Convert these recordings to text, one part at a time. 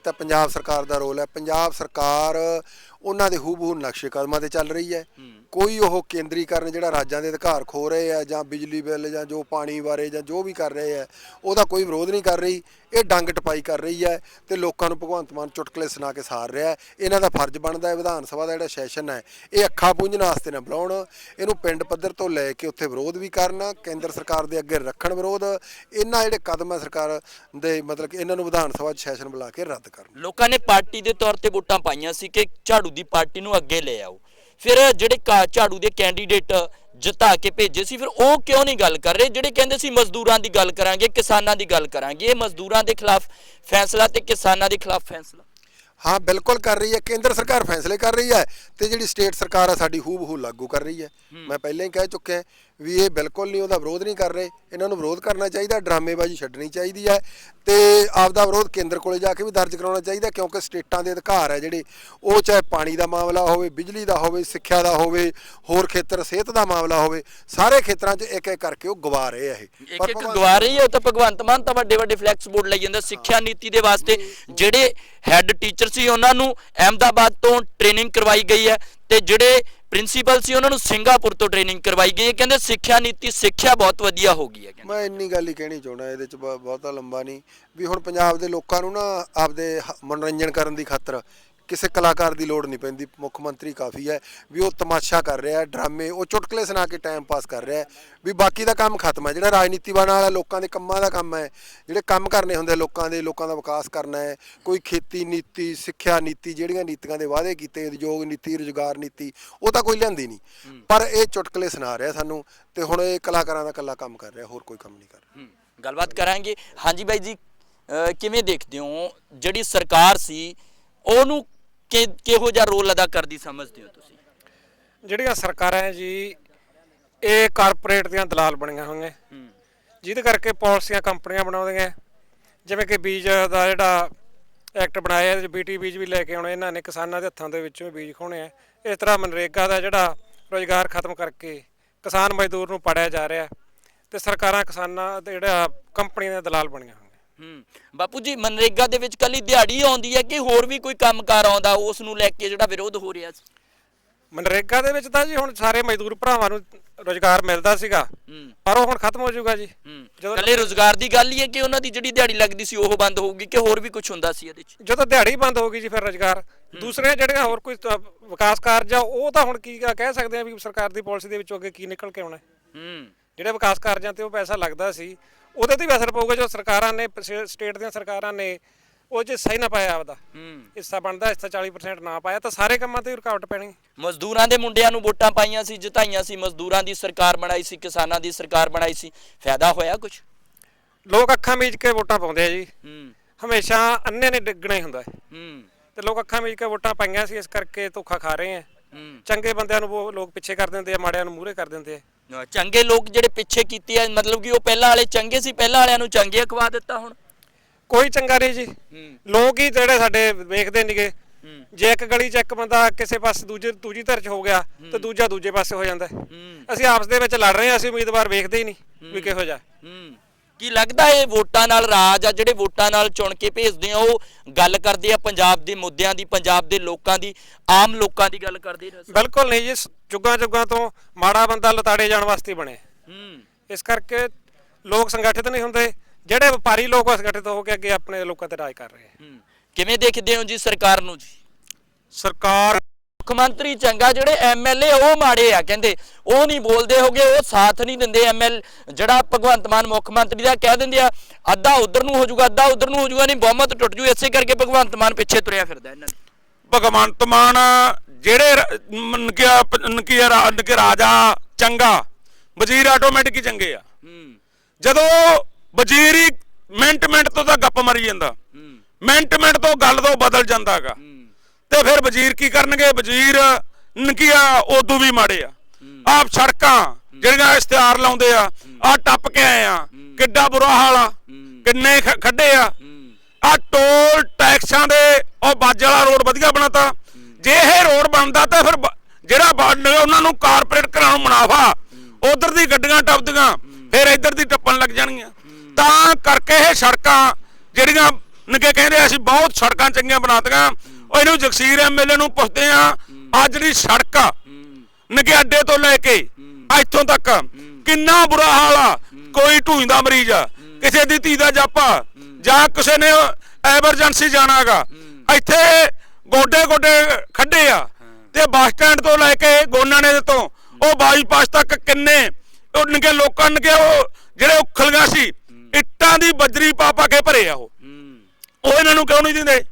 ਕੀਤਾ ਪੰਜਾਬ ਸਰਕਾਰ ਦਾ ਰੋਲ ਹੈ। ਪੰਜਾਬ ਸਰਕਾਰ ਉਹਨਾਂ ਦੇ ਹੂਬਹੂ ਨਕਸ਼ੇ ਕਦਮਾਂ ਤੇ ਚੱਲ ਰਹੀ ਹੈ। ਕੋਈ ਉਹ ਕੇਂਦਰੀਕਰਨ ਜਿਹੜਾ ਰਾਜਾਂ ਦੇ ਅਧਿਕਾਰ ਖੋ ਰਹੇ ਆ ਜਾਂ ਬਿਜਲੀ ਬਿੱਲ ਜਾਂ ਜੋ ਪਾਣੀ ਬਾਰੇ ਜਾਂ ਜੋ ਵੀ ਕਰ ਰਹੇ ਆ ਉਹਦਾ ਕੋਈ ਵਿਰੋਧ ਨਹੀਂ ਕਰ ਰਹੀ। ਇਹ ਡੰਗ ਟਪਾਈ ਕਰ ਰਹੀ ਹੈ ਤੇ ਲੋਕਾਂ ਨੂੰ ਭਗਵੰਤ ਮਾਨ ਚੁਟਕਲੇ ਸੁਣਾ ਕੇ ਸਾਰ ਰਿਹਾ ਇਹਨਾਂ ਦਾ ਫਰਜ਼ ਬਣਦਾ ਹੈ ਵਿਧਾਨ ਸਭਾ ਦਾ ਜਿਹੜਾ ਸੈਸ਼ਨ ਹੈ ਇਹ ਅੱਖਾਂ ਪੂੰਝਣ ਵਾਸਤੇ ਨਾ ਬੁਲਾਉਣ। ਇਹਨੂੰ ਪਿੰਡ ਪੱਧਰ ਤੋਂ ਲੈ ਕੇ ਉੱਥੇ ਵਿਰੋਧ ਵੀ ਕਰਨ ਕੇਂਦਰ ਸਰਕਾਰ ਦੇ ਅੱਗੇ ਰੱਖਣ ਵਿਰੋਧ। ਇਹਨਾਂ ਜਿਹੜੇ ਕਦਮ ਹੈ ਸਰਕਾਰ ਦੇ ਮਤਲਬ ਕਿ ਇਹਨਾਂ ਨੂੰ ਵਿਧਾਨ ਸਭਾ 'ਚ ਸੈਸ਼ਨ ਬੁਲਾ ਕੇ ਰੱਦ ਕਰਨ। ਲੋਕਾਂ ਨੇ ਪਾਰਟੀ ਦੇ ਤੌਰ ਤੇ ਵੋਟਾਂ ਪਾਈਆਂ ਸੀ ਕਿ ਝਾੜੂ ਦੀ ਪਾਰਟੀ ਨੂੰ ਅੱਗੇ ਲੈ ਆਓ। ਫਿਰ ਜਿਹੜੇ ਝਾੜੂ ਦੇ ਕੈਂਡੀਡੇਟ ਜਿਤਾ ਕੇ ਭੇਜੇ ਸੀ, ਫਿਰ ਉਹ ਕਿਉਂ ਨਹੀਂ ਗੱਲ ਕਰ ਰਹੇ? ਜਿਹੜੇ ਕਹਿੰਦੇ ਸੀ ਮਜ਼ਦੂਰਾਂ ਦੀ ਗੱਲ ਕਰਾਂਗੇ, ਕਿਸਾਨਾਂ ਦੀ ਗੱਲ ਕਰਾਂਗੇ, ਇਹ ਮਜ਼ਦੂਰਾਂ ਦੇ ਖਿਲਾਫ ਫੈਸਲਾ ਤੇ ਕਿਸਾਨਾਂ ਦੇ ਖਿਲਾਫ ਫੈਸਲਾ। ਹਾਂ ਬਿਲਕੁਲ ਕਰ ਰਹੀ ਹੈ। ਕੇਂਦਰ ਸਰਕਾਰ ਫੈਸਲੇ ਕਰ ਰਹੀ ਹੈ ਤੇ ਜਿਹੜੀ ਸਟੇਟ ਸਰਕਾਰ ਆ ਸਾਡੀ ਹੂਬਹੂ ਲਾਗੂ ਕਰ ਰਹੀ ਹੈ। ਮੈਂ ਪਹਿਲਾਂ ਹੀ ਕਹਿ ਚੁੱਕਿਆ ਵੀ ਇਹ ਬਿਲਕੁਲ ਨਹੀਂ ਉਹਦਾ ਵਿਰੋਧ ਨਹੀਂ ਕਰ ਰਹੇ। ਇਹਨਾਂ ਨੂੰ ਵਿਰੋਧ ਕਰਨਾ ਚਾਹੀਦਾ ਡਰਾਮੇਬਾਜ਼ੀ ਛੱਡਣੀ ਚਾਹੀਦੀ ਹੈ ਤੇ ਆਪਦਾ ਵਿਰੋਧ ਕੇਂਦਰ ਕੋਲੇ ਜਾ ਕੇ ਵੀ ਦਰਜ ਕਰਾਉਣਾ ਚਾਹੀਦਾ ਕਿਉਂਕਿ ਸਟੇਟਾਂ ਦੇ ਅਧਿਕਾਰ ਹੈ ਜਿਹੜੇ ਉਹ ਚਾਹੇ ਪਾਣੀ ਦਾ ਮਾਮਲਾ ਹੋਵੇ ਬਿਜਲੀ ਦਾ ਹੋਵੇ ਸਿੱਖਿਆ ਦਾ ਹੋਵੇ ਹੋਰ ਖੇਤਰ ਸਿਹਤ ਦਾ ਮਾਮਲਾ ਹੋਵੇ ਸਾਰੇ ਖੇਤਰਾਂ 'ਚ ਇੱਕ ਇੱਕ ਕਰਕੇ ਉਹ ਗਵਾ ਰਹੇ ਆ ਇਹ। ਇੱਕ ਇੱਕ ਗਵਾ ਰਹੀ ਹੈ ਉਹ ਤਾਂ ਭਗਵੰਤ ਮਾਨ ਤਾਂ ਵੱਡੇ ਵੱਡੇ ਫਲੈਕਸ ਬੋਰਡ ਲਈ ਜਾਂਦਾ ਸਿੱਖਿਆ ਨੀਤੀ ਦੇ ਵਾਸਤੇ ਜਿਹੜੇ ਹੈੱਡ ਟੀਚਰ ਸੀ ਉਹਨਾਂ ਨੂੰ ਅਹਿਮਦਾਬਾਦ ਤੋਂ ਟ੍ਰੇਨਿੰਗ ਕਰਵਾਈ ਗਈ ਹੈ ਤੇ ਜਿਹੜੇ ਪ੍ਰਿੰਸੀਪਲ ਸੀ ਉਹਨਾਂ ਨੂੰ ਸਿੰਗਾਪੁਰ ਤੋਂ ਟ੍ਰੇਨਿੰਗ ਕਰਵਾਈ ਗਈ ਹੈ। ਕਹਿੰਦੇ ਸਿੱਖਿਆ ਨੀਤੀ, ਸਿੱਖਿਆ ਬਹੁਤ ਵਧੀਆ ਹੋ ਗਈ ਹੈ ਕਹਿੰਦੇ। ਮੈਂ ਇੰਨੀ ਗੱਲ ਹੀ ਕਹਿਣੀ ਚਾਹੁੰਦਾ ਇਹਦੇ ਚ ਬਹੁਤਾ ਲੰਬਾ ਨਹੀਂ ਵੀ ਹੁਣ ਪੰਜਾਬ ਦੇ ਲੋਕਾਂ ਨੂੰ ਨਾ ਆਪਦੇ ਮਨੋਰੰਜਨ ਕਰਨ ਦੀ ਖਾਤਰ ਕਿਸੇ ਕਲਾਕਾਰ ਦੀ ਲੋੜ ਨਹੀਂ ਪੈਂਦੀ ਮੁੱਖ ਮੰਤਰੀ ਕਾਫੀ ਹੈ ਵੀ ਉਹ ਤਮਾਸ਼ਾ ਕਰ ਰਿਹਾ ਹੈ ਡਰਾਮੇ ਉਹ ਚੁਟਕਲੇ ਸੁਣਾ ਕੇ ਟਾਈਮ ਪਾਸ ਕਰ ਰਿਹਾ ਹੈ ਵੀ ਬਾਕੀ ਦਾ ਕੰਮ ਖਤਮ ਹੈ ਜਿਹੜਾ ਰਾਜਨੀਤੀ ਬਣਨ ਵਾਲਾ ਲੋਕਾਂ ਦੇ ਕੰਮਾਂ ਦਾ ਕੰਮ ਹੈ ਜਿਹੜੇ ਕੰਮ ਕਰਨੇ ਹੁੰਦੇ ਲੋਕਾਂ ਦੇ ਲੋਕਾਂ ਦਾ ਵਿਕਾਸ ਕਰਨਾ ਹੈ ਕੋਈ ਖੇਤੀ ਨੀਤੀ ਸਿੱਖਿਆ ਨੀਤੀ ਜਿਹੜੀਆਂ ਨੀਤੀਆਂ ਦੇ ਵਾਅਦੇ ਕੀਤੇ ਉਦਯੋਗ ਨੀਤੀ ਰੁਜ਼ਗਾਰ ਨੀਤੀ ਉਹ ਤਾਂ ਕੋਈ ਲਿਆਂਦੀ ਨਹੀਂ। ਪਰ ਇਹ ਚੁਟਕਲੇ ਸੁਣਾ ਰਿਹਾ ਸਾਨੂੰ ਤੇ ਹੁਣ ਇਹ ਕਲਾਕਾਰਾਂ ਦਾ ਇਕੱਲਾ ਕੰਮ ਕਰ ਰਿਹਾ ਹੋਰ ਕੋਈ ਕੰਮ ਨਹੀਂ ਕਰ ਰਿਹਾ। ਗੱਲਬਾਤ ਕਰਾਂਗੇ। ਹਾਂਜੀ ਬਾਈ ਜੀ ਕਿਵੇਂ ਦੇਖਦੇ ਹੋ? ਜਿਹੜੀ ਸਰਕਾਰ ਸੀ ਉਹਨੂੰ ਕਿ- ਕਿਹੋ ਜਿਹਾ ਰੋਲ ਅਦਾ ਕਰਦੀ ਸਮਝਦੇ ਹੋ ਤੁਸੀਂ? ਜਿਹੜੀਆਂ ਸਰਕਾਰਾਂ ਹੈ ਜੀ ਇਹ ਕਾਰਪੋਰੇਟ ਦੀਆਂ ਦਲਾਲ ਬਣੀਆਂ ਹੋਈਆਂ। ਹੂੰ। ਜਿਹਦੇ ਕਰਕੇ ਪਾਲਿਸੀਆਂ ਕੰਪਨੀਆਂ ਬਣਾਉਂਦੀਆਂ। ਜਿਵੇਂ ਕਿ ਬੀਜ ਦਾ ਜਿਹੜਾ ਐਕਟ ਬਣਾਇਆ ਇਹਦੇ ਬੀਟੀ ਬੀਜ ਵੀ ਲੈ ਕੇ ਆਉਣੇ। ਇਹਨਾਂ ਨੇ ਕਿਸਾਨਾਂ ਦੇ ਹੱਥਾਂ ਦੇ ਵਿੱਚੋਂ ਬੀਜ ਖੋਣੇ ਆ। ਇਸ ਤਰ੍ਹਾਂ ਮਨਰੇਗਾ ਦਾ ਜਿਹੜਾ ਰੋਜ਼ਗਾਰ ਖਤਮ ਕਰਕੇ ਕਿਸਾਨ ਮਜ਼ਦੂਰ ਨੂੰ ਪੜਿਆ ਜਾ ਰਿਹਾ। ਤੇ ਸਰਕਾਰਾਂ ਕਿਸਾਨਾਂ ਦੇ ਜਿਹੜਾ ਕੰਪਨੀਆਂ ਦੇ ਦਲਾਲ ਬਣੀਆਂ ਹੋਈਆਂ। ਹੂੰ। ਬਾਪੂ ਜੀ ਮਨਰੇਗਾ ਦੇ ਵਿੱਚ ਕੱਲੀ ਦਿਹਾੜੀ ਆਉਂਦੀ ਹੈ ਕਿ ਹੋਰ ਵੀ ਕੋਈ ਕੰਮਕਾਰ ਆਉਂਦਾ ਉਸ ਨੂੰ ਲੈ ਕੇ ਜਿਹੜਾ ਵਿਰੋਧ ਹੋ ਰਿਹਾ ਸੀ? ਮਨਰੇਗਾ ਦੇ ਵਿੱਚ ਤਾਂ ਜੀ ਹੁਣ ਸਾਰੇ ਮਜ਼ਦੂਰ ਭਰਾਵਾਂ ਨੂੰ ਰੋਜ਼ਗਾਰ ਮਿਲਦਾ ਸੀਗਾ। ਹੂੰ। ਪਰ ਉਹ ਹੁਣ ਖਤਮ ਹੋ ਜਾਊਗਾ ਜੀ। ਜਦੋਂ- ਕੱਲੇ ਰੋਜ਼ਗਾਰ ਦੀ ਗੱਲ ਹੀ ਹੈ ਕਿ ਉਹਨਾਂ ਦੀ ਜਿਹੜੀ ਦਿਹਾੜੀ ਲੱਗਦੀ ਸੀ ਉਹ ਬੰਦ ਹੋਊਗੀ ਕਿ ਹੋਰ ਵੀ ਕੁਝ ਹੁੰਦਾ ਸੀ ਇਹਦੇ 'ਚ? ਜਦੋਂ ਦਿਹਾੜੀ ਬੰਦ ਹੋ ਗਈ ਜੀ ਫਿਰ ਰੁਜ਼ਗਾਰ। ਦੂਸਰੇ ਜਿਹੜੀਆਂ ਹੋਰ ਕੋਈ ਤਾਂ ਵਿਕਾਸ ਕਾਰਜ ਆ ਉਹ ਤਾਂ ਹੁਣ ਕੀ ਕਹਿ ਸਕਦੇ ਆ ਵੀ ਸਰਕਾਰ ਦੀ ਪਾਲਿਸੀ ਦੇ ਵਿੱਚੋਂ ਅੱਗੇ ਕੀ ਨਿਕਲ ਕੇ ਆਉਣਾ। ਹੂੰ। ਜਿਹੜੇ ਵਿਕਾਸ ਕਾਰਜਾਂ ਤੇ ਉਹ ਪੈਸਾ ਲੱਗਦਾ ਸੀ ਉਹਦੇ ਤੇ ਵੀ ਅਸਰ ਪਊਗਾ ਜੋ ਸਰਕਾਰਾਂ ਨੇ ਸਟੇਟ ਦੀਆਂ ਸਰਕਾਰਾਂ ਨੇ ਉਹ ਜੇ ਸਹੀ ਨਾ ਪਾਇਆ ਆਪਦਾ ਹਿੱਸਾ ਬਣਦਾ ਹਿੱਸਾ 40% ਨਾ ਪਾਇਆ ਤਾਂ ਸਾਰੇ ਕੰਮਾਂ ਤੇ ਰੁਕਾਵਟ ਪੈਣੀ। ਮਜ਼ਦੂਰਾਂ ਦੇ ਮੁੰਡਿਆਂ ਨੂੰ ਵੋਟਾਂ ਪਾਈਆਂ ਸੀ ਜਿਤਾਈਆਂ ਸੀ ਮਜ਼ਦੂਰਾਂ ਦੀ ਸਰਕਾਰ ਬਣਾਈ ਸੀ ਕਿਸਾਨਾਂ ਦੀ ਸਰਕਾਰ ਬਣਾਈ ਸੀ ਫਾਇਦਾ ਹੋਇਆ ਕੁਝ ਲੋਕ ਅੱਖਾਂ ਮੀਚ ਕੇ ਵੋਟਾਂ ਪਾਉਂਦੇ ਆ ਜੀ। ਹਮੇਸ਼ਾ ਅੰਨੇ ਨੇ ਡਿੱਗਣਾ ਹੀ ਹੁੰਦਾ। ਹੈ। ਤੇ ਲੋਕ ਅੱਖਾਂ ਮੀਚ ਕੇ ਵੋਟਾਂ ਪਾਈਆਂ ਸੀ ਇਸ ਕਰਕੇ ਧੋਖਾ ਖਾ ਰਹੇ ਆ। ਚੰਗੇ ਬੰਦਿਆਂ ਨੂੰ ਉਹ ਲੋਕ ਪਿੱਛੇ ਕਰ ਦਿੰਦੇ ਆ ਮਾੜਿਆਂ ਨੂੰ ਮੂਹਰੇ ਕਰ ਦਿੰਦੇ ਆ। ਚੰਗੇ ਲੋਕ ਜਿਹੜੇ ਪਿੱਛੇ ਕੀਤੇ ਆ ਮਤਲਬ ਕਿ ਉਹ ਪਹਿਲਾਂ ਵਾਲੇ ਚੰਗੇ ਸੀ ਪਹਿਲਾਂ ਵਾਲਿਆਂ ਨੂੰ ਚੰਗੇ ਅਖਵਾ ਦਿੱਤਾ ਹੁਣ? ਕੋਈ ਚੰਗਾ ਨਹੀਂ ਜੀ। ਲੋਕ ਹੀ ਜਿਹੜੇ ਸਾਡੇ ਵੇਖਦੇ ਨਹੀਂਗੇ। ਜੇ ਇੱਕ ਗਲੀ 'ਚ ਇੱਕ ਬੰਦਾ ਕਿਸੇ ਪਾਸੇ ਦੂਜੇ ਦੂਜੀ ਧਿਰ 'ਚ ਹੋ ਗਿਆ ਤੇ ਦੂਜਾ ਦੂਜੇ ਪਾਸੇ ਹੋ ਜਾਂਦਾ। ਅਸੀਂ ਆਪਸ ਦੇ ਵਿੱਚ ਲੜ ਰਹੇ ਹਾਂ ਅਸੀਂ ਉਮੀਦਵਾਰ ਵੇਖਦੇ ਹੀ ਨਹੀਂ ਵੀ ਕਿਹੋ ਜਿਹਾ। ਕੀ ਲੱਗਦਾ ਇਹ ਵੋਟਾਂ ਨਾਲ ਰਾਜ ਆ ਜਿਹੜੇ ਵੋਟਾਂ ਨਾਲ ਚੁਣ ਕੇ ਭੇਜਦੇ ਆ ਉਹ ਗੱਲ ਕਰਦੇ ਆ ਪੰਜਾਬ ਦੇ ਮੁੱਦਿਆਂ ਦੀ ਪੰਜਾਬ ਦੇ ਲੋਕਾਂ ਦੀ ਆਮ ਲੋਕਾਂ ਦੀ ਗੱਲ ਕਰਦੇ ਨੇ ਬਿਲਕੁਲ ਨਹੀਂ ਜੀ ਜੁਗਾਂ ਜੁਗਾਂ ਤੋਂ ਮਾੜਾ ਬੰਦਾ ਲਤਾੜੇ ਜਾਣ ਵਾਸਤੇ ਬਣੇ। ਹੂੰ। ਇਸ ਕਰਕੇ ਲੋਕ ਸੰਗਠਿਤ ਨਹੀਂ ਹੁੰਦੇ ਜਿਹੜੇ ਵਪਾਰੀ ਲੋਕ ਸੰਗਠਿਤ ਹੋ ਕੇ ਅੱਗੇ ਆਪਣੇ ਲੋਕਾਂ ਤੇ ਰਾਜ ਕਰ ਰਹੇ ਹੂੰ। ਕਿਵੇਂ ਦੇਖਦੇ ਹੋ ਜੀ ਸਰਕਾਰ ਨੂੰ ਜੀ? ਸਰਕਾਰ ਮੁੱਖ ਮੰਤਰੀ ਚੰਗਾ ਜਿਹੜੇ ਐਮਐਲਏ ਉਹ ਮਾੜੇ ਆ ਕਹਿੰਦੇ। ਉਹ ਨਹੀਂ ਬੋਲਦੇ ਹੋਗੇ ਉਹ ਸਾਥ ਨਹੀਂ ਦਿੰਦੇ ਐਮਐਲ ਜਿਹੜਾ ਭਗਵੰਤ ਮਾਨ ਮੁੱਖ ਮੰਤਰੀ ਦਾ ਕਹਿ ਦਿੰਦੇ ਆ ਅੱਧਾ ਉਧਰ ਨੂੰ ਹੋ ਜਾਊਗਾ ਅੱਧਾ ਉਧਰ ਨੂੰ ਹੋ ਜਾਊਗਾ ਨਹੀਂ ਬਹੁਮਤ ਟੁੱਟ ਜੂ ਇਸੇ ਕਰਕੇ ਭਗਵੰਤ ਮਾਨ ਪਿੱਛੇ ਤੁਰਿਆ ਫਿਰਦਾ ਇਹਨਾਂ ਦੇ ਭਗਵੰਤ ਮਾਨ ਜਿਹੜੇ ਨਕਿਆ ਰਾਜਾ ਚੰਗਾ ਵਜ਼ੀਰ ਆਟੋਮੈਟਿਕ ਹੀ ਚੰਗੇ ਆ। ਜਦੋਂ ਵਜ਼ੀਰ ਹੀ ਮਿੰਟ ਮਿੰਟ ਤੋਂ ਤਾਂ ਗੱਪ ਮਾਰੀ ਜਾਂਦਾ। ਮਿੰਟ ਮਿੰਟ ਤੋਂ ਗੱਲ ਤੋਂ ਬਦਲ ਜਾਂਦਾਗਾ। ਤੇ ਫਿਰ ਵਜ਼ੀਰ ਕੀ ਕਰਨਗੇ? ਵਜ਼ੀਰ ਨਕਿਆ ਉਦੋਂ ਵੀ ਮਾੜੇ ਆ। ਆਪ ਸੜਕਾਂ ਜਿਹੜੀਆਂ ਇਸ਼ਤਿਹਾਰ ਲਾਉਂਦੇ ਆ ਆ ਟੱਪ ਕੇ ਆਏ ਆ। ਕਿੱਡਾ ਬੁਰਾ ਹਾਲ ਆ। ਕਿੰਨੇ ਖੱਡੇ ਆ। ਆ ਟੋਲ ਟੈਕਸਾਂ ਦੇ ਉਹ ਬਾਜੇ ਵਾਲਾ ਰੋਡ ਵਧੀਆ ਬਣਾਤਾ। ਜੇ ਇਹ ਰੋਡ ਬਣਦਾ ਤਾਂ ਫਿਰ ਜਿਹੜਾ ਬਣ- ਉਹਨਾਂ ਨੂੰ ਕਾਰਪੋਰੇਟ ਨੂੰ ਮੁਨਾਫਾ। ਉਧਰ ਦੀ ਗੱਡੀਆਂ ਟੱਪਦੀਆਂ ਫਿਰ ਇੱਧਰ ਦੀ ਟੱਪਣ ਲੱਗ ਜਾਣਗੀਆਂ। ਤਾਂ ਕਰਕੇ ਇਹ ਸੜਕਾਂ ਜਿਹੜੀਆਂ ਨਕੇ ਕਹਿੰਦੇ ਅਸੀਂ ਬਹੁਤ ਸੜਕਾਂ ਚੰਗੀਆਂ ਬਣਾਤੀਆਂ। ਉਹ ਇਹਨੂੰ ਜਗਸੀਰ ਐਮਐਲਏ ਨੂੰ ਪੁੱਛਦੇ ਆ ਅੱਜ ਜਿਹੜੀ ਸੜਕ ਆ ਨਕੇ ਅੱਡੇ ਤੋਂ ਲੈ ਕੇ ਇੱਥੋਂ ਤੱਕ ਕਿੰਨਾ ਬੁਰਾ ਹਾਲ ਆ ਕੋਈ ਢੂਈ ਦਾ ਮਰੀਜ਼ ਆ ਕਿਸੇ ਦੀ ਧੀ ਦਾ ਜਾਪਾ ਜਾਂ ਕਿਸੇ ਨੇ ਐਮਰਜੈਂਸੀ ਜਾਣਾਗਾ ਇੱਥੇ ਗੋਡੇ ਗੋਡੇ ਖੱਡੇ ਆ ਤੇ ਬੱਸ ਸਟੈਂਡ ਤੋਂ ਲੈ ਕੇ ਗੋਨਾਣੇ ਦੇ ਤੋਂ ਉਹ ਬਾਈਪਾਸ ਤੱਕ ਕਿੰਨੇ ਉਹ ਨਕੇ ਲੋਕਾਂ ਨਕੇ ਉਹ ਜਿਹੜੇ ਉਖਲੀਆਂ ਸੀ ਇੱਟਾਂ ਦੀ ਬਜਰੀ ਪਾ ਪਾ ਕੇ ਭਰੇ ਆ ਉਹ। ਉਹ ਇਹਨਾਂ ਨੂੰ ਕਿਉਂ ਨਹੀਂ ਦਿੰਦੇ?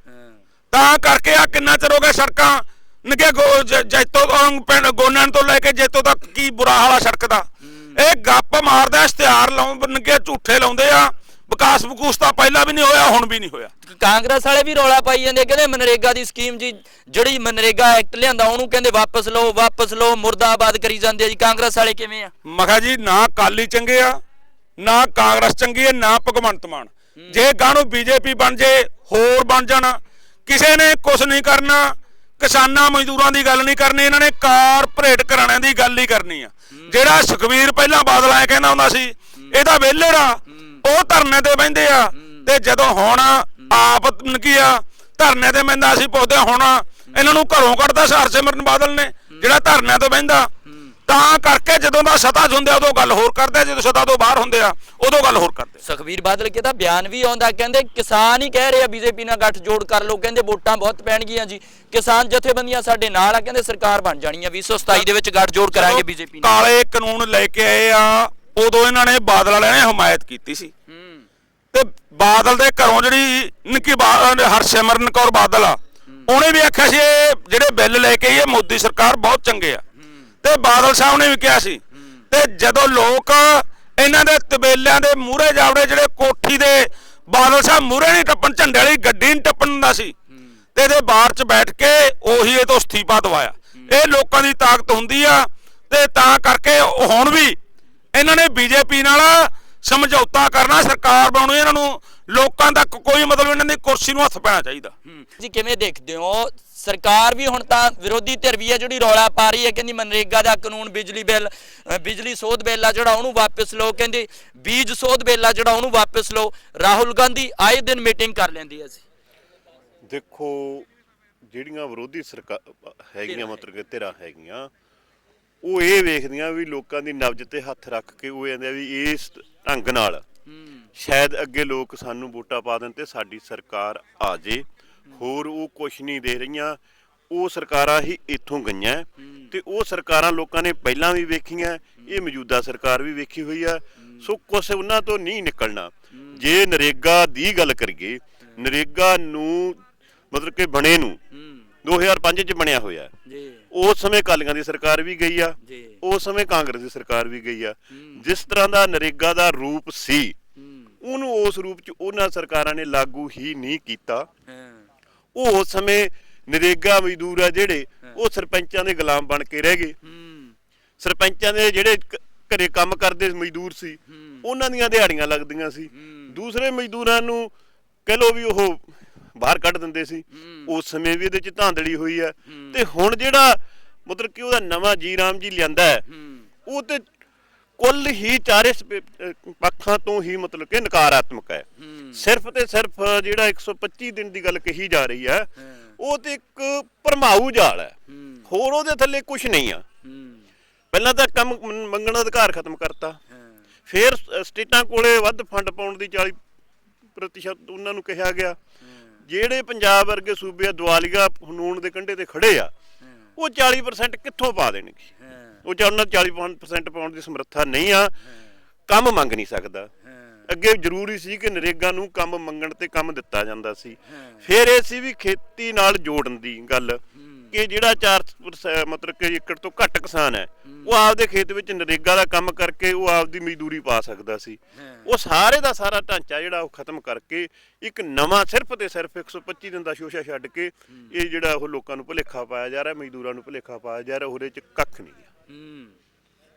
ਤਾਂ ਕਰਕੇ ਆ ਕਿੰਨਾ ਚਿਰ ਹੋ ਗਿਆ ਸੜਕਾਂ? ਨਗੇ ਜੈਤੋ ਤੋਂ ਪਿੰਡ ਗੋਨਣ ਤੋਂ ਲੈ ਕੇ ਜੈਤੋ ਤੱਕ ਕੀ ਬੁਰਾ ਹਾਲ ਸੜਕ ਦਾ? ਇਹ ਗੱਪ ਮਾਰਦਾ ਇਸ਼ਤਿਹਾਰ ਲਾਉਣ ਨਗੇ ਝੂਠੇ ਲਾਉਂਦੇ ਆ। ਵਿਕਾਸ ਵਿਕੂਸ ਤਾਂ ਪਹਿਲਾਂ ਵੀ ਨਹੀਂ ਹੋਇਆ ਹੁਣ ਵੀ ਨਹੀਂ ਹੋਇਆ। ਕਾਂਗਰਸ ਵਾਲੇ ਵੀ ਰੌਲਾ ਪਾਈ ਜਾਂਦੇ ਕਹਿੰਦੇ ਮਨਰੇਗਾ ਦੀ ਸਕੀਮ ਜੀ ਜਿਹੜੀ ਮਨਰੇਗਾ ਐਕਟ ਲਿਆਂਦਾ ਉਹਨੂੰ ਕਹਿੰਦੇ ਵਾਪਸ ਲਓ ਵਾਪਸ ਲਓ ਮੁਰਦਾਬਾਦ ਕਰੀ ਜਾਂਦੇ ਆ ਜੀ। ਕਾਂਗਰਸ ਵਾਲੇ ਕਿਵੇਂ ਆ? ਮਖਾ ਜੀ ਨਾ ਕਾਲੀ ਚੰਗੇ ਆ ਨਾ ਕਾਂਗਰਸ ਚੰਗੀ ਹੈ ਨਾ ਭਗਵੰਤ ਮਾਨ। ਜੇ ਗਾਣੂ ਬੀਜੇਪੀ ਬਣ ਜੇ ਹੋਰ ਬਣ ਜਾਣਾ। ਕਿਸੇ ਨੇ ਕੁਝ ਨਹੀਂ ਕਰਨਾ ਕਿਸਾਨਾਂ ਮਜ਼ਦੂਰਾਂ ਦੀ ਗੱਲ ਨਹੀਂ ਕਰਨੀ ਇਹਨਾਂ ਨੇ ਕਾਰਪੋਰੇਟ ਘਰਾਣਿਆਂ ਦੀ ਗੱਲ ਹੀ ਕਰਨੀ ਆ। ਜਿਹੜਾ ਸੁਖਵੀਰ ਪਹਿਲਾਂ ਬਾਦਲ ਕਹਿੰਦਾ ਹੁੰਦਾ ਸੀ ਇਹਦਾ ਵੇਲੇੜਾ ਉਹ ਧਰਨੇ ਤੇ ਬਹਿੰਦੇ ਆ ਤੇ ਜਦੋਂ ਹੁਣ ਆਪ ਕੀ ਆ ਧਰਨੇ ਤੇ ਬਹਿੰਦਾ ਅਸੀਂ ਪੁੱਛਦੇ ਹੁਣ ਇਹਨਾਂ ਨੂੰ ਘਰੋਂ ਕੱਢਦਾ ਹਰਸਿਮਰਨ ਬਾਦਲ ਨੇ ਜਿਹੜਾ ਧਰਨਿਆਂ ਤੇ ਬਹਿੰਦਾ ਤਾਂ ਕਰਕੇ ਜਦੋਂ ਦਾ ਸਤਾ 'ਚ ਹੁੰਦੇ ਆ ਉਦੋਂ ਗੱਲ ਹੋਰ ਕਰਦੇ ਆ ਜਦੋਂ ਸਤਾ ਤੋਂ ਬਾਹਰ ਹੁੰਦੇ ਆ ਉਦੋਂ ਗੱਲ ਹੋਰ ਕਰਦੇ ਆ। ਸੁਖਬੀਰ ਬਾਦਲ ਕਹਿੰਦਾ ਬਿਆਨ ਵੀ ਆਉਂਦਾ ਕਹਿੰਦੇ ਕਿਸਾਨ ਹੀ ਕਹਿ ਰਹੇ ਆ ਬੀਜੇਪੀ ਨਾਲ ਗੱਠ ਜੋੜ ਕਰ ਲਓ ਕਹਿੰਦੇ ਵੋਟਾਂ ਬਹੁਤ ਪੈਣਗੀਆਂ ਜੀ। ਕਿਸਾਨ ਜਥੇਬੰਦੀਆਂ ਸਾਡੇ ਨਾਲ ਆ ਕਹਿੰਦੇ ਸਰਕਾਰ ਬਣ ਜਾਣੀ ਆ 2027 ਦੇ ਵਿੱਚ ਗੱਠ ਜੋੜ ਕਰਾਂਗੇ ਬੀਜੇਪੀ ਨਾਲ। ਕਾਲੇ ਕਾਨੂੰਨ ਲੈ ਕੇ ਆਏ ਆ ਉਦੋਂ ਇਹਨਾਂ ਨੇ ਬਾਦਲ ਵਾਲਿਆਂ ਨੇ ਹਮਾਇਤ ਕੀਤੀ ਸੀ। ਹੂੰ। ਤੇ ਬਾਦਲ ਦੇ ਘਰੋਂ ਜਿਹੜੀ ਨਿੱਕੀ ਬਾ- ਹਰਸਿਮਰਨ ਕੌਰ ਬਾਦਲ ਆ ਉਹਨੇ ਵੀ ਆਖਿਆ ਸੀ ਇਹ ਜਿਹੜੇ ਬਿੱਲ ਲੈ ਕੇ ਆਈ ਇਹ ਮੋਦੀ ਸਰਕਾਰ ਬਹੁਤ ਚੰਗੇ ਆ। ਤੇ ਬਾਦਲ ਸਾਹਿਬ ਨੇ ਵੀ ਕਿਹਾ ਸੀ। ਤੇ ਜਦੋਂ ਲੋਕ ਇਹਨਾਂ ਦੇ ਤਬੇਲਿਆਂ ਦੇ ਮੂਹਰੇ ਜਾਵੜੇ ਜਿਹੜੇ ਕੋਠੀ ਦੇ ਬਾਦਲ ਸਾਹਿਬ ਮੂਹਰੇ ਨਹੀਂ ਟੱਪਣ, ਝੰਡੇ ਵਾਲੀ ਗੱਡੀ ਨਹੀਂ ਟੱਪਣ ਹੁੰਦਾ ਸੀ। ਤੇ ਇਹਦੇ ਬਾਹਰ 'ਚ ਬੈਠ ਕੇ ਉਹੀ ਇਹ ਤੋਂ ਅਸਤੀਫਾ ਦਵਾਇਆ। ਇਹ ਲੋਕਾਂ ਦੀ ਤਾਕਤ ਹੁੰਦੀ ਆ ਤੇ ਤਾਂ ਕਰਕੇ ਹੁਣ ਵੀ ਇਹਨਾਂ ਨੇ ਬੀਜੇਪੀ ਨਾਲ ਸਮਝੌਤਾ ਕਰਨਾ, ਸਰਕਾਰ ਬਣਾਉਣੀ ਇਹਨਾਂ ਨੂੰ। ਲੋਕਾਂ ਤੱਕ ਕੋਈ ਮਤਲਬ ਇਹਨਾਂ ਦੀ ਕੁਰਸੀ ਨੂੰ ਹੱਥ ਪੈਣਾ ਚਾਹੀਦਾ। ਜੀ, ਕਿਵੇਂ ਦੇਖਦੇ ਹੋ ਸਰਕਾਰ ਵੀ ਹੁਣ ਤਾਂ ਵਿਰੋਧੀ ਧਿਰ ਵੀ ਹੈ ਜਿਹੜੀ ਰੌਲਾ ਪਾ ਰਹੀ ਹੈ ਕਹਿੰਦੀ ਮਨਰੇਗਾ ਦਾ ਕਾਨੂੰਨ ਬਿਜਲੀ ਬਿੱਲ ਬਿਜਲੀ ਸੋਧ ਬਿੱਲ ਆ ਜਿਹੜਾ ਉਹਨੂੰ ਵਾਪਸ ਲਓ ਕਹਿੰਦੇ ਬੀਜ ਸੋਧ ਬਿੱਲ ਆ ਜਿਹੜਾ ਉਹਨੂੰ ਵਾਪਸ ਲਓ। ਰਾਹੁਲ ਗਾਂਧੀ ਆਏ ਦਿਨ ਮੀਟਿੰਗ ਕਰ ਲੈਂਦੀ ਹੈ ਸੀ ਦੇਖੋ ਜਿਹੜੀਆਂ ਵਿਰੋਧੀ ਸਰਕਾਰ ਹੈਗੀਆਂ ਮਤਲਬ ਕਿ ਧਿਰਾਂ ਹੈਗੀਆਂ ਉਹ ਇਹ ਵੇਖਦੀਆਂ ਵੀ ਲੋਕਾਂ ਦੀ ਨਬਜ ਤੇ ਹੱਥ ਰੱਖ ਕੇ ਉਹ ਕਹਿੰਦੇ ਵੀ ਇਸ ਢੰਗ ਨਾਲ ਸ਼ਾਇਦ ਅੱਗੇ ਲੋਕ ਸਾਨੂੰ ਵੋਟਾਂ ਪਾ ਦੇਣ ਤੇ ਸਾਡੀ ਸਰਕਾਰ ਆ ਜੇ। ਹੋਰ ਉਹ ਕੁਛ ਨਹੀਂ ਦੇ ਰਹੀਆਂ। ਉਹ ਸਰਕਾਰਾਂ ਹੀ ਇੱਥੋਂ ਗਈਆਂ। ਤੇ ਉਹ ਸਰਕਾਰਾਂ ਲੋਕਾਂ ਨੇ ਪਹਿਲਾਂ ਵੀ ਵੇਖੀਆਂ ਇਹ ਮੌਜੂਦਾ ਸਰਕਾਰ ਵੀ ਵੇਖੀ ਹੋਈ ਆ। ਸੋ ਕੁਛ ਉਹਨਾਂ ਤੋਂ ਨਹੀਂ ਨਿਕਲਣਾ। ਜੇ ਨਰੇਗਾ ਦੀ ਗੱਲ ਕਰੀਏ ਨਰੇਗਾ ਨੂੰ ਮਤਲਬ ਕਿ ਬਣੇ ਨੂੰ 2005 ਚ ਬਣਿਆ ਹੋਇਆ। ਜੀ। ਉਸ ਸਮੇਂ ਕਾਲੀਆਂ ਦੀ ਸਰਕਾਰ ਵੀ ਗਈ ਆ। ਉਸ ਸਮੇਂ ਕਾਂਗਰਸ ਦੀ ਸਰਕਾਰ ਵੀ ਗਈ ਆ। ਜਿਸ ਤਰ੍ਹਾਂ ਦਾ ਨਰੇਗਾ ਦਾ ਰੂਪ ਸੀ ਉਹਨੂੰ ਉਸ ਰੂਪ ਚ ਉਹਨਾਂ ਸਰਕਾਰਾਂ ਨੇ ਲਾਗੂ ਹੀ ਨਹੀਂ ਕੀਤਾ। ਉਹ ਉਸ ਸਮੇਂ ਨਰੇਗਾ ਮਜ਼ਦੂਰ ਆ ਜਿਹੜੇ ਉਹ ਸਰਪੰਚਾਂ ਦੇ ਗੁਲਾਮ ਬਣ ਕੇ ਰਹਿ ਗਏ। ਸਰਪੰਚਾਂ ਦੇ ਜਿਹੜੇ ਘਰੇ ਕੰਮ ਕਰਦੇ ਮਜ਼ਦੂਰ ਸੀ ਉਹਨਾਂ ਦੀਆਂ ਦਿਹਾੜੀਆਂ ਲੱਗਦੀਆਂ ਸੀ। ਦੂਸਰੇ ਮਜ਼ਦੂਰਾਂ ਨੂੰ ਕਹਿ ਲੋ ਵੀ ਉਹ ਬਾਹਰ ਕੱਢ ਦਿੰਦੇ ਸੀ। ਉਸ ਸਮੇਂ ਵੀ ਇਹਦੇ ਚ ਧਾਂਦਲੀ ਹੋਈ ਹੈ। ਤੇ ਹੁਣ ਜਿਹੜਾ ਮਤਲਬ ਕਿ ਉਹਦਾ ਨਵਾਂ ਜੀ ਰਾਮ ਜੀ ਲਿਆਂਦਾ ਉਹ ਤੇ ਕੁੱਲ ਹੀ ਚਾਰੇ ਪੱਖਾਂ ਤੋਂ ਹੀ ਮਤਲਬ ਕਿ ਨਕਾਰਾਤਮਕ ਹੈ। ਸਿਰਫ ਤੇ ਸਿਰਫ ਜਿਹੜਾ 125 ਦਿਨ ਦੀ ਗੱਲ ਕਹੀ ਜਾ ਰਹੀ ਹੈ ਉਹ ਤੇ ਇੱਕ ਭਰਮਾਊ ਜਾਲ ਹੈ। ਹੋਰ ਉਹਦੇ ਥੱਲੇ ਕੁਝ ਨਹੀਂ ਆ। ਪਹਿਲਾਂ ਤਾਂ ਕੰਮ ਮੰਗਣ ਦਾ ਅਧਿਕਾਰ ਖਤਮ ਕਰਤਾ। ਫਿਰ ਸਟੇਟਾਂ ਕੋਲੇ ਵੱਧ ਫੰਡ ਪਾਉਣ ਦੀ 40 ਪ੍ਰਤੀਸ਼ਤ ਉਹਨਾਂ ਨੂੰ ਕਿਹਾ ਗਿਆ। ਜਿਹੜੇ ਪੰਜਾਬ ਵਰਗੇ ਸੂਬੇ ਦਿਵਾਲੀਆ ਕਾਨੂੰਨ ਦੇ ਕੰਢੇ ਤੇ ਖੜੇ ਆ ਉਹ 40% ਕਿੱਥੋਂ ਪਾ ਦੇਣਗੇ? ਉਹ ਜਾਂ ਉਹਨਾਂ 40% ਪਾਉਣ ਦੀ ਸਮਰੱਥਾ ਨਹੀਂ ਆ, ਕੰਮ ਮੰਗ ਨਹੀਂ ਸਕਦਾ। ਅੱਗੇ ਜ਼ਰੂਰੀ ਸੀ ਕਿ ਨਰੇਗਾ ਨੂੰ ਕੰਮ ਮੰਗਣ ਤੇ ਕੰਮ ਦਿੱਤਾ ਜਾਂਦਾ ਸੀ। ਫਿਰ ਇਹ ਸੀ ਵੀ ਖੇਤੀ ਨਾਲ ਜੋੜਨ ਦੀ ਗੱਲ ਕਿ ਜਿਹੜਾ 4 ਮਤਲਬ ਕਿ ਏਕੜ ਤੋਂ ਘੱਟ ਕਿਸਾਨ ਹੈ, ਉਹ ਆਪਦੇ ਖੇਤ ਵਿੱਚ ਨਰੇਗਾ ਦਾ ਕੰਮ ਕਰਕੇ ਉਹ ਆਪਦੀ ਮਜ਼ਦੂਰੀ ਪਾ ਸਕਦਾ ਸੀ। ਉਹ ਸਾਰੇ ਦਾ ਸਾਰਾ ਢਾਂਚਾ ਜਿਹੜਾ ਉਹ ਖਤਮ ਕਰਕੇ ਇੱਕ ਨਵਾਂ ਸਿਰਫ ਤੇ ਸਿਰਫ 125 ਦਿਨ ਦਾ ਸ਼ੋਸ਼ਾ ਛੱਡ ਕੇ ਇਹ ਜਿਹੜਾ ਉਹ ਲੋਕਾਂ ਨੂੰ ਭੁਲੇਖਾ ਪਾਇਆ ਜਾ ਰਿਹਾ, ਮਜ਼ਦੂਰਾਂ ਨੂੰ ਭੁਲੇਖਾ ਪਾਇਆ ਜਾ ਰਿਹਾ, ਉਹਦੇ ਚ ਕੱਖ ਨਹੀਂ ਹੈ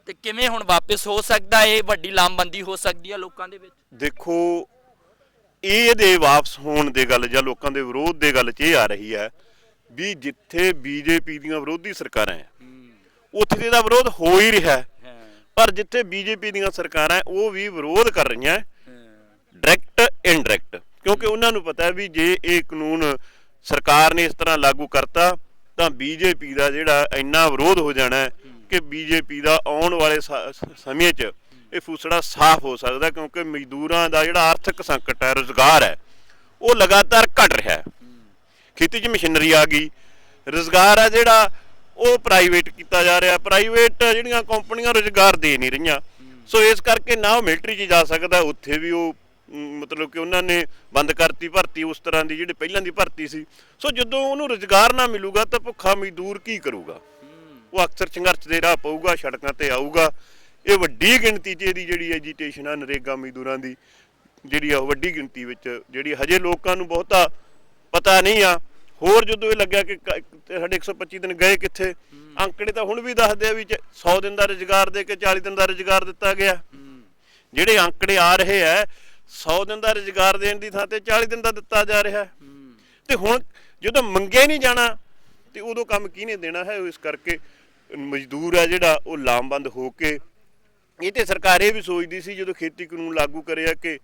ਤੇ ਕਿਵੇਂ ਹੁਣ ਵਾਪਸ ਹੋ ਸਕਦਾ ਇਹ ਵੱਡੀ ਲਾਮਬੰਦੀ ਹੋ ਸਕਦੀ ਹੈ ਲੋਕਾਂ ਦੇ ਵਿੱਚ? ਦੇਖੋ ਇਹ ਦੇ ਵਾਪਸ ਹੋਣ ਦੇ ਗੱਲ ਜਾਂ ਲੋਕਾਂ ਦੇ ਵਿਰੋਧ ਦੇ ਗੱਲ 'ਚ ਇਹ ਆ ਰਹੀ ਹੈ ਵੀ ਜਿੱਥੇ ਬੀਜੇਪੀ ਦੀਆਂ ਵਿਰੋਧੀ ਸਰਕਾਰਾਂ ਹੈ ਉੱਥੇ ਇਹਦਾ ਵਿਰੋਧ ਹੋ ਹੀ ਰਿਹਾ ਹੈ। ਪਰ ਜਿੱਥੇ ਬੀਜੇਪੀ ਦੀਆਂ ਸਰਕਾਰਾਂ ਉਹ ਵੀ ਵਿਰੋਧ ਕਰ ਰਹੀਆਂ ਡਾਇਰੈਕਟ ਇਨਡਾਇਰੈਕਟ ਕਿਉਂਕਿ ਉਹਨਾਂ ਨੂੰ ਪਤਾ ਹੈ ਵੀ ਜੇ ਇਹ ਕਾਨੂੰਨ ਸਰਕਾਰ ਨੇ ਇਸ ਤਰ੍ਹਾਂ ਲਾਗੂ ਕਰਤਾ ਤਾਂ ਬੀਜੇਪੀ ਦਾ ਜਿਹੜਾ ਇੰਨਾ ਵਿਰੋਧ ਹੋ ਜਾਣਾ ਕਿ ਬੀਜੇਪੀ ਦਾ ਆਉਣ ਵਾਲੇ ਸਮੇਂ 'ਚ ਇਹ ਫੂਸੜਾ ਸਾਫ਼ ਹੋ ਸਕਦਾ ਕਿਉਂਕਿ ਮਜ਼ਦੂਰਾਂ ਦਾ ਜਿਹੜਾ ਆਰਥਿਕ ਸੰਕਟ ਹੈ, ਰੋਜ਼ਗਾਰ ਹੈ, ਉਹ ਲਗਾਤਾਰ ਘਟ ਰਿਹਾ ਹੈ। ਖੇਤੀ 'ਚ ਮਸ਼ੀਨਰੀ ਆ ਗਈ, ਰੋਜ਼ਗਾਰ ਆ ਜਿਹੜਾ, ਉਹ ਪ੍ਰਾਈਵੇਟ ਕੀਤਾ ਜਾ ਰਿਹਾ। ਪ੍ਰਾਈਵੇਟ ਜਿਹੜੀਆਂ ਕੰਪਨੀਆਂ ਰੋਜ਼ਗਾਰ ਦੇ ਨਹੀਂ ਰਹੀਆਂ। ਸੋ ਇਸ ਕਰਕੇ ਨਾ ਉਹ ਮਿਲਟਰੀ 'ਚ ਜਾ ਸਕਦਾ, ਉੱਥੇ ਵੀ ਉਹ ਮਤਲਬ ਕਿ ਉਹਨਾਂ ਨੇ ਬੰਦ ਕਰਤੀ, ਭਰਤੀ, ਉਸ ਤਰ੍ਹਾਂ ਦੀ ਜਿਹੜੀ ਪਹਿਲਾਂ ਦੀ ਭਰਤੀ ਸੀ। ਸੋ ਜਦੋਂ ਉਹਨੂੰ ਰੋਜ਼ਗਾਰ ਨਾ ਮਿਲੂਗਾ, ਤਾਂ ਭੁੱਖਾ ਮਜ਼ਦੂਰ ਕੀ ਕਰੂਗਾ? ਉਹ ਅਕਸਰ ਸੰਘਰਸ਼ ਦੇ ਰਾਹ ਪਊਗਾ ਸੜਕਾਂ ਤੇ ਆਊਗਾ। ਇਹ ਵੱਡੀ ਗਿਣਤੀ 'ਚ ਇਹਦੀ ਜਿਹੜੀ ਐਜੀਟੇਸ਼ਨ ਆ ਨਰੇਗਾ ਮਜ਼ਦੂਰਾਂ ਦੀ ਜਿਹੜੀ ਆ ਵੱਡੀ ਗਿਣਤੀ ਵਿੱਚ ਜਿਹੜੀ ਹਜੇ ਲੋਕਾਂ ਨੂੰ ਬਹੁਤਾ ਪਤਾ ਨਹੀਂ ਆ। ਹੋਰ ਜਦੋਂ ਇਹ ਲੱਗਿਆ ਕਿ ਸਾਡੇ 125 ਦਿਨ ਗਏ ਕਿੱਥੇ ਅੰਕੜੇ ਤਾਂ ਹੁਣ ਵੀ ਦੱਸਦੇ ਆ ਵੀ 100 ਦਿਨ ਦਾ ਰੁਜ਼ਗਾਰ ਦੇ ਕੇ 40 ਦਿਨ ਦਾ ਰੁਜ਼ਗਾਰ ਦਿੱਤਾ ਗਿਆ। ਜਿਹੜੇ ਅੰਕੜੇ ਆ ਰਹੇ ਆ 100 ਦਿਨ ਦਾ ਰੁਜ਼ਗਾਰ ਦੇਣ ਦੀ ਥਾਂ ਤੇ 40 ਦਿਨ ਦਾ ਦਿੱਤਾ ਜਾ ਰਿਹਾ। ਤੇ ਹੁਣ ਜਦੋਂ ਮੰਗੇ ਨਹੀਂ ਜਾਣਾ ਤੇ ਉਦੋਂ ਕੰਮ ਕਿਹਨੇ ਦੇਣਾ ਹੈ ਇਸ ਕਰਕੇ? ਮਜ਼ਦੂਰ ਆ ਜਿਹੜਾ, ਉਹ ਲਾਮਬੰਦ ਹੋ ਕੇ, ਇਹ ਤੇ ਸਰਕਾਰ ਇਹ ਵੀ ਸੋਚਦੀ ਸੀ ਜਦੋਂ ਖੇਤੀ ਕਾਨੂੰਨ ਲਾਗੂ ਕਰਿਆ ਕਿ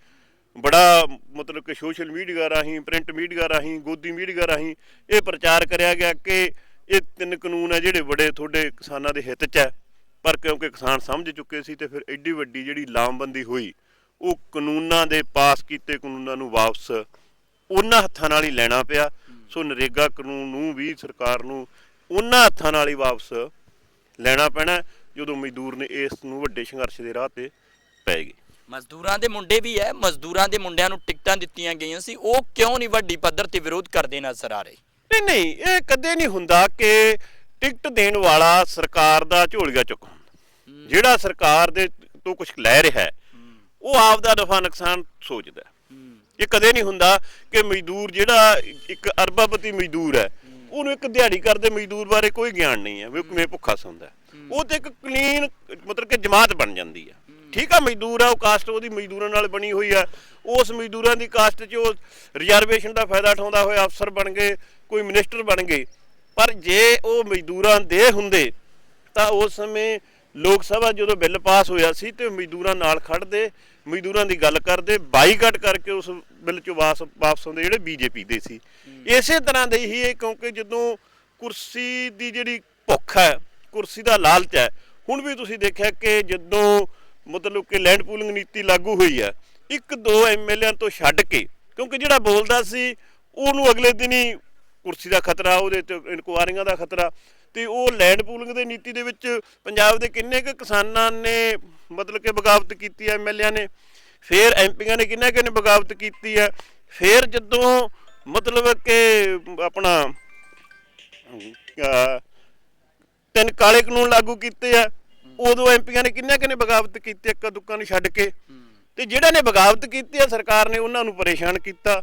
ਬੜਾ ਮਤਲਬ ਕਿ ਸੋਸ਼ਲ ਮੀਡੀਆ ਰਾਹੀਂ ਪ੍ਰਿੰਟ ਮੀਡੀਆ ਰਾਹੀਂ, ਗੋਦੀ ਮੀਡੀਆ ਰਾਹੀਂ ਇਹ ਪ੍ਰਚਾਰ ਕਰਿਆ ਗਿਆ ਕਿ ਇਹ ਤਿੰਨ ਕਾਨੂੰਨ ਆ ਜਿਹੜੇ ਬੜੇ ਤੁਹਾਡੇ ਕਿਸਾਨਾਂ ਦੇ ਹਿੱਤ 'ਚ ਹੈ ਪਰ ਕਿਉਂਕਿ ਕਿਸਾਨ ਸਮਝ ਚੁੱਕੇ ਸੀ ਤੇ ਫਿਰ ਐਡੀ ਵੱਡੀ ਜਿਹੜੀ ਲਾਮਬੰਦੀ ਹੋਈ, ਉਹ ਕਾਨੂੰਨਾਂ ਦੇ ਪਾਸ ਕੀਤੇ ਕਾਨੂੰਨਾਂ ਨੂੰ ਵਾਪਸ ਉਹਨਾਂ ਹੱਥਾਂ ਨਾਲ ਹੀ ਲੈਣਾ ਪਿਆ। ਸੋ ਨਰੇਗਾ ਕਾਨੂੰਨ ਨੂੰ ਵੀ ਸਰਕਾਰ ਨੂੰ ਉਹਨਾਂ ਹੱਥਾਂ ਨਾਲ ਹੀ ਵਾਪਸ ਲੈਣਾ ਪੈਣਾ ਜਦੋਂ ਮਜ਼ਦੂਰ ਨੇ ਇਸ ਨੂੰ ਵੱਡੇ ਸੰਘਰਸ਼ ਦੇ ਰਾਹ ਤੇ ਪੈ ਗਏ। ਮਜ਼ਦੂਰਾਂ ਦੇ ਮੁੰਡੇ ਵੀ ਹੈ ਮਜ਼ਦੂਰਾਂ ਦੇ ਮੁੰਡਿਆਂ ਨੂੰ ਟਿਕਟਾਂ ਦਿੱਤੀਆਂ ਗਈਆਂ ਸੀ ਉਹ ਕਿਉਂ ਨਹੀਂ ਵੱਡੀ ਪੱਧਰ ਤੇ ਵਿਰੋਧ ਕਰਦੇ ਨਜ਼ਰ ਆ ਰਹੇ? ਨਹੀਂ ਨਹੀਂ ਇਹ ਕਦੇ ਨਹੀਂ ਹੁੰਦਾ ਕਿ ਟਿਕਟ ਦੇਣ ਵਾਲਾ ਸਰਕਾਰ ਦਾ ਝੋਲੀਆ ਚੁੱਕ ਜਿਹੜਾ ਸਰਕਾਰ ਦੇ ਤੋਂ ਕੁਝ ਲੈ ਰਿਹਾ ਹੈ ਉਹ ਆਪ ਦਾ ਨਫਾ ਨੁਕਸਾਨ ਸੋਚਦਾ। ਇਹ ਕਦੇ ਨਹੀਂ ਹੁੰਦਾ ਕਿ ਮਜ਼ਦੂਰ ਜਿਹੜਾ ਇੱਕ ਅਰਬਾਪਤੀ ਮਜ਼ਦੂਰ ਹੈ ਉਹਨੂੰ ਇੱਕ ਦਿਹਾੜੀ ਕਰਦੇ ਮਜ਼ਦੂਰ ਬਾਰੇ ਕੋਈ ਗਿਆਨ ਨਹੀਂ ਹੈ ਵੀ ਉਹ ਕਿਵੇਂ ਭੁੱਖਾ ਸੌਂਦਾ। ਉਹ ਤੇ ਇੱਕ ਕਲੀਨ ਮਤਲਬ ਕਿ ਜਮਾਤ ਬਣ ਜਾਂਦੀ ਹੈ। ਠੀਕ ਆ ਮਜ਼ਦੂਰ ਆ ਉਹ ਕਾਸਟ ਉਹਦੀ ਮਜ਼ਦੂਰਾਂ ਨਾਲ ਬਣੀ ਹੋਈ ਆ। ਉਸ ਮਜ਼ਦੂਰਾਂ ਦੀ ਕਾਸਟ 'ਚ ਉਹ ਰਿਜ਼ਰਵੇਸ਼ਨ ਦਾ ਫਾਇਦਾ ਉਠਾਉਂਦਾ ਹੋਇਆ ਅਫਸਰ ਬਣ ਗਏ ਕੋਈ ਮਿਨਿਸਟਰ ਬਣ ਗਏ। ਪਰ ਜੇ ਉਹ ਮਜ਼ਦੂਰਾਂ ਦੇ ਹੁੰਦੇ ਤਾਂ ਉਸ ਸਮੇਂ ਲੋਕ ਸਭਾ ਜਦੋਂ ਬਿੱਲ ਪਾਸ ਹੋਇਆ ਸੀ ਤੇ ਮਜ਼ਦੂਰਾਂ ਨਾਲ ਖੜਦੇ ਮਜ਼ਦੂਰਾਂ ਦੀ ਗੱਲ ਕਰਦੇ ਬਾਈਕਾਟ ਕਰਕੇ ਉਸ ਬਿੱਲ ਚੋਂ ਵਾਪਸ ਵਾਪਸ ਆਉਂਦੇ ਜਿਹੜੇ ਬੀਜੇਪੀ ਦੇ ਸੀ। ਇਸੇ ਤਰ੍ਹਾਂ ਦੇ ਹੀ ਇਹ ਕਿਉਂਕਿ ਜਦੋਂ ਕੁਰਸੀ ਦੀ ਜਿਹੜੀ ਭੁੱਖ ਹੈ ਕੁਰਸੀ ਦਾ ਲਾਲਚ ਹੈ ਹੁਣ ਵੀ ਤੁਸੀਂ ਦੇਖਿਆ ਕਿ ਜਦੋਂ ਮਤਲਬ ਕਿ ਲੈਂਡ ਪੂਲਿੰਗ ਨੀਤੀ ਲਾਗੂ ਹੋਈ ਹੈ ਇੱਕ ਦੋ ਐਮਐਲਏਆਂ ਤੋਂ ਛੱਡ ਕੇ ਕਿਉਂਕਿ ਜਿਹੜਾ ਬੋਲਦਾ ਸੀ ਉਹਨੂੰ ਅਗਲੇ ਦਿਨ ਹੀ ਕੁਰਸੀ ਦਾ ਖਤਰਾ ਉਹਦੇ ਤੇ ਇਨਕੁਆਰੀਆਂ ਦਾ ਖਤਰਾ ਤੇ ਉਹ ਲੈਂਡ ਪੂਲਿੰਗ ਦੇ ਨੀਤੀ ਦੇ ਵਿੱਚ ਪੰਜਾਬ ਦੇ ਕਿੰਨੇ ਕੁ ਕਿਸਾਨਾਂ ਨੇ ਮਤਲਬ ਕਿ ਬਗਾਵਤ ਕੀਤੀ ਹੈ ਐਮਐਲਏਆਂ ਨੇ, ਫਿਰ ਐਮਪੀਆਂ ਨੇ ਕਿੰਨੇ ਕੁ ਨੇ ਬਗਾਵਤ ਕੀਤੀ ਹੈ, ਫਿਰ ਜਦੋਂ ਮਤਲਬ ਕਿ ਆਪਣਾ ਤਿੰਨ ਕਾਲੇ ਕਾਨੂੰਨ ਲਾਗੂ ਕੀਤੇ ਆ, ਉਦੋਂ ਐਮਪੀਆਂ ਨੇ ਕਿੰਨੇ ਕਿੰਨੇ ਬਗਾਵਤ ਕੀਤੀ ਇੱਕ ਦੁੱਕਾਂ ਨੂੰ ਛੱਡ ਕੇ, ਤੇ ਜਿਹੜਾ ਨੇ ਬਗਾਵਤ ਕੀਤੀ ਆ, ਸਰਕਾਰ ਨੇ ਉਹਨਾਂ ਨੂੰ ਪਰੇਸ਼ਾਨ ਕੀਤਾ,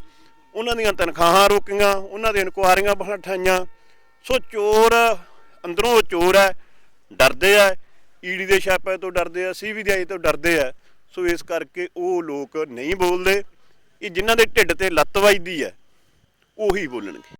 ਉਹਨਾਂ ਦੀਆਂ ਤਨਖਾਹਾਂ ਰੋਕੀਆਂ, ਉਹਨਾਂ ਦੀਆਂ ਇਨਕੁਆਰੀਆਂ ਬਿਠਾਈਆਂ, ਸੋ ਚੋਰ ਅੰਦਰੋਂ ਉਹ ਚੋਰ ਹੈ, ਡਰਦੇ ਆ, ਈੜੀ ਦੇ ਛਾਪੇ ਤੋਂ ਡਰਦੇ ਆ ਸੀਬੀਆਈ ਤੋਂ ਡਰਦੇ ਆ। ਸੋ ਇਸ ਕਰਕੇ ਉਹ ਲੋਕ ਨਹੀਂ ਬੋਲਦੇ। ਇਹ ਜਿਨ੍ਹਾਂ ਦੇ ਢਿੱਡ ਤੇ ਲੱਤ ਵੱਜਦੀ ਹੈ, ਉਹੀ ਬੋਲਣਗੇ।